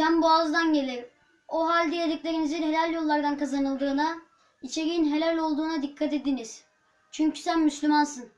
Can boğazdan gelir. O halde yediklerinizin helal yollardan kazanıldığına, içeriğin helal olduğuna dikkat ediniz. Çünkü sen Müslümansın.